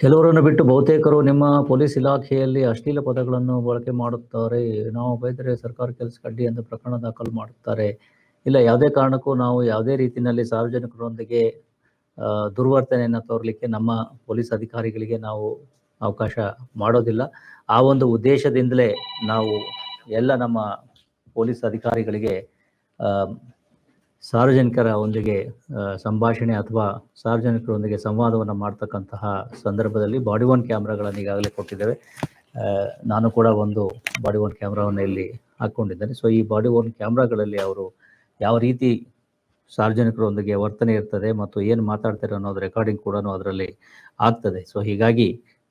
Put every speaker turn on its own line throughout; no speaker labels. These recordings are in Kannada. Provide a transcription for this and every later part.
ಕೆಲವರನ್ನು ಬಿಟ್ಟು ಬಹುತೇಕರು ನಿಮ್ಮ ಪೊಲೀಸ್ ಇಲಾಖೆಯಲ್ಲಿ ಅಶ್ಲೀಲ ಪದಗಳನ್ನು ಬಳಕೆ ಮಾಡುತ್ತಾರೆ. ನಾವು ಬೈದರೆ ಸರ್ಕಾರ ಕೆಲಸ ಕಡ್ಡಿ ಎಂದು ಪ್ರಕರಣ ದಾಖಲು ಮಾಡುತ್ತಾರೆ. ಇಲ್ಲ, ಯಾವುದೇ ಕಾರಣಕ್ಕೂ ನಾವು ಯಾವುದೇ ರೀತಿಯಲ್ಲಿ ಸಾರ್ವಜನಿಕರೊಂದಿಗೆ ದುರ್ವರ್ತನೆಯನ್ನು ತೋರಲಿಕ್ಕೆ ನಮ್ಮ ಪೊಲೀಸ್ ಅಧಿಕಾರಿಗಳಿಗೆ ನಾವು ಅವಕಾಶ ಮಾಡೋದಿಲ್ಲ. ಆ ಒಂದು ಉದ್ದೇಶದಿಂದಲೇ ನಾವು ಎಲ್ಲ ನಮ್ಮ ಪೊಲೀಸ್ ಅಧಿಕಾರಿಗಳಿಗೆ ಸಾರ್ವಜನಿಕರ ಒಂದಿಗೆ ಸಂಭಾಷಣೆ ಅಥವಾ ಸಾರ್ವಜನಿಕರೊಂದಿಗೆ ಸಂವಾದವನ್ನು ಮಾಡ್ತಕ್ಕಂತಹ ಸಂದರ್ಭದಲ್ಲಿ ಬಾಡಿ ಒನ್ ಕ್ಯಾಮ್ರಾಗಳನ್ನು ಈಗಾಗಲೇ ಕೊಟ್ಟಿದ್ದೇವೆ. ನಾನು ಕೂಡ ಒಂದು ಬಾಡಿ ಒನ್ ಕ್ಯಾಮ್ರಾವನ್ನು ಇಲ್ಲಿ ಹಾಕ್ಕೊಂಡಿದ್ದೇನೆ ಸೊ ಈ ಬಾಡಿ ಒನ್ ಕ್ಯಾಮ್ರಾಗಳಲ್ಲಿ ಅವರು ಯಾವ ರೀತಿ ಸಾರ್ವಜನಿಕರೊಂದಿಗೆ ವರ್ತನೆ ಇರ್ತದೆ ಮತ್ತು ಏನು ಮಾತಾಡ್ತಾರೆ ಅನ್ನೋದು ರೆಕಾರ್ಡಿಂಗ್ ಕೂಡ ಅದರಲ್ಲಿ ಆಗ್ತದೆ. ಸೊ ಹೀಗಾಗಿ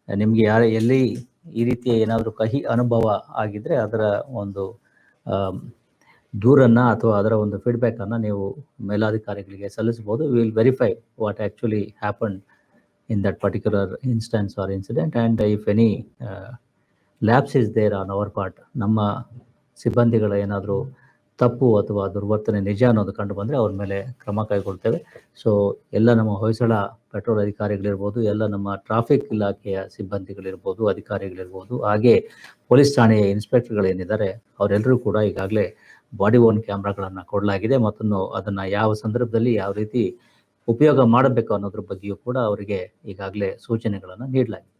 ನಿಮಗೆ ಯಾರ, ಎಲ್ಲಿ ಈ ರೀತಿಯ ಏನಾದರೂ ಕಹಿ ಅನುಭವ ಆಗಿದ್ರೆ ಅದರ ಒಂದು ದೂರನ್ನ ಅಥವಾ ಅದರ ಒಂದು ಫೀಡ್ಬ್ಯಾಕ್ ಅನ್ನ ನೀವು ಮೇಲಾಧಿಕಾರಿಗಳಿಗೆ ಸಲ್ಲಿಸಬಹುದು. Will verify what actually happen in that particular instance or incident and if any lapse is there on our part ನಮ್ಮ ಸಿಬ್ಬಂದಿಗಳ ಏನಾದರೂ ತಪ್ಪು ಅಥವಾ ದುರ್ವರ್ತನೆ ನಿಜ ಅನ್ನೋದು ಕಂಡು ಬಂದರೆ ಅವ್ರ ಮೇಲೆ ಕ್ರಮ ಕೈಗೊಳ್ತೇವೆ. ಸೊ ಎಲ್ಲ ನಮ್ಮ ಹೊಯ್ಸಳ ಪೆಟ್ರೋಲ್ ಅಧಿಕಾರಿಗಳಿರ್ಬೋದು, ಎಲ್ಲ ನಮ್ಮ ಟ್ರಾಫಿಕ್ ಇಲಾಖೆಯ ಸಿಬ್ಬಂದಿಗಳಿರ್ಬೋದು, ಅಧಿಕಾರಿಗಳಿರ್ಬೋದು, ಹಾಗೆ ಪೊಲೀಸ್ ಠಾಣೆಯ ಇನ್ಸ್ಪೆಕ್ಟರ್ಗಳೇನಿದ್ದಾರೆ ಅವರೆಲ್ಲರೂ ಕೂಡ ಈಗಾಗಲೇ ಬಾಡಿ ಓನ್ ಕ್ಯಾಮ್ರಾಗಳನ್ನು ಕೊಡಲಾಗಿದೆ ಮತ್ತು ಅದನ್ನು ಯಾವ ಸಂದರ್ಭದಲ್ಲಿ ಯಾವ ರೀತಿ ಉಪಯೋಗ ಮಾಡಬೇಕು ಅನ್ನೋದ್ರ ಬಗ್ಗೆಯೂ ಕೂಡ ಅವರಿಗೆ ಈಗಾಗಲೇ ಸೂಚನೆಗಳನ್ನು ನೀಡಲಾಗಿದೆ.